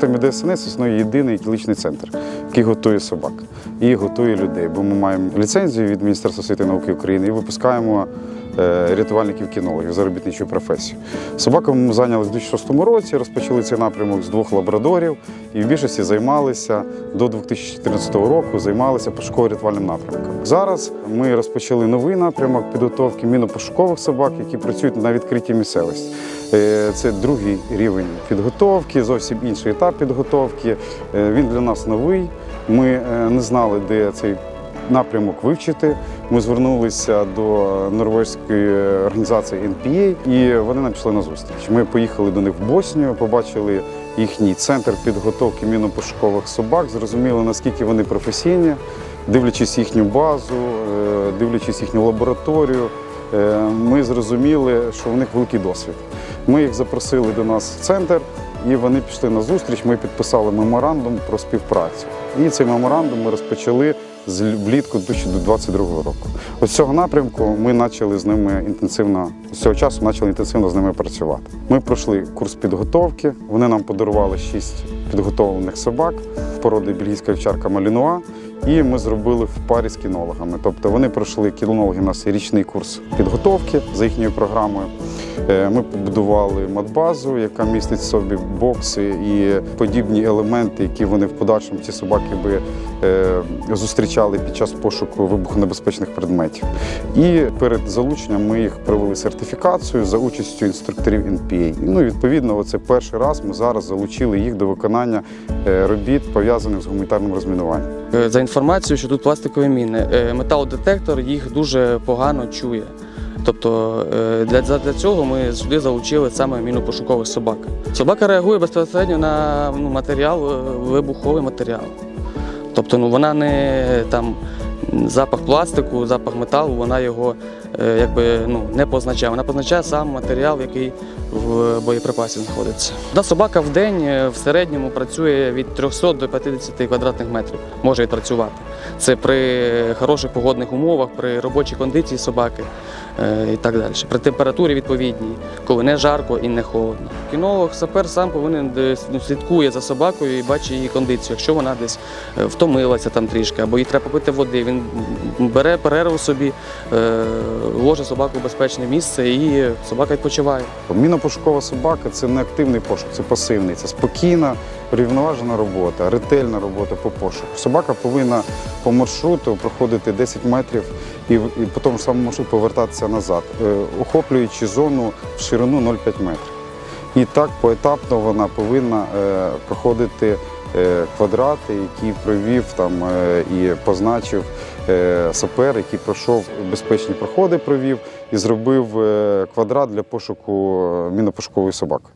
системі ДСНС існує єдиний кіличний центр, який готує собак і готує людей. Бо ми маємо ліцензію від Міністерства освіти і науки України і випускаємо рятувальників-кінологів заробітничу професію. Собаками ми зайнялися в 2006 році, розпочали цей напрямок з двох лабрадорів і в більшості займалися до 2014 року, займалися пошуково-рятувальним напрямком. Зараз ми розпочали новий напрямок підготовки мінопошукових собак, які працюють на відкритій місцевості. Е, Це другий рівень підготовки, зовсім інший етап підготовки. Е, Він для нас новий. Ми е, не знали, де цей напрямок вивчити. Ми звернулися до норвезької організації NPA, і вони нам пішли на зустріч. Ми поїхали до них в Боснію, побачили їхній центр підготовки мінопошукових собак, зрозуміли, наскільки вони професійні, дивлячись їхню базу, е, дивлячись їхню лабораторію. е, Ми зрозуміли, що в них великий досвід. Ми їх запросили до нас в центр, і вони пішли на зустріч. Ми підписали меморандум про співпрацю. І цей меморандум ми розпочали влітку 2022 року. Ось цього напрямку ми почали з ними інтенсивно з цього часу почали інтенсивно з ними працювати. Ми пройшли курс підготовки. Вони нам подарували шість підготовлених собак породи бельгійська вівчарка Малінуа. І ми зробили в парі з кінологами. Тобто вони пройшли кінологи у нас річний курс підготовки за їхньою програмою. Е, Ми побудували матбазу, яка містить в собі бокси і подібні елементи, які вони в подальшому ці собаки би е, зустрічали під час пошуку вибухонебезпечних предметів. І перед залученням ми їх провели сертифікацію за участю інструкторів NPA. Ну і відповідно, оце перший раз ми зараз залучили їх до виконання е, робіт пов'язаних з гуманітарним розмінуванням. За інформацією, що тут пластикові міни, металодетектор їх дуже погано чує. Тобто е, для, для цього ми сюди залучили саме мінопошукових собак. Собака реагує безпосередньо на ну, матеріал, е, вибуховий матеріал. Тобто ну, вона не там запах пластику, запах металу, вона його е, якби, ну, не позначає. Вона позначає сам матеріал, який в боєприпасі знаходиться. Одна собака в день е, в середньому працює від 300 до 50 квадратних метрів. Може відпрацювати. Це при хороших погодних умовах, при робочій кондиції собаки е, і так далі. При температурі відповідній, коли не жарко і не холодно. Кінолог, сапер сам повинен ну, слідкує за собакою і бачить її кондицію. Якщо вона десь втомилася там трішки, або їй треба попити води, він бере перерву собі, е, ложить собаку в безпечне місце і собака відпочиває. Мінопошукова собака це не активний пошук, це пасивний, це спокійна, рівноважена робота, ретельна робота по пошуку. Собака повинна по маршруту проходити 10 метрів і, і по тому ж самому маршруту повертатися назад, е, охоплюючи зону в ширину 0,5 метрів. І так поетапно вона повинна е, проходити е, квадрати, які провів там е, і позначив сапер, який пройшов безпечні проходи, провів і зробив квадрат для пошуку мінопошукової собаки.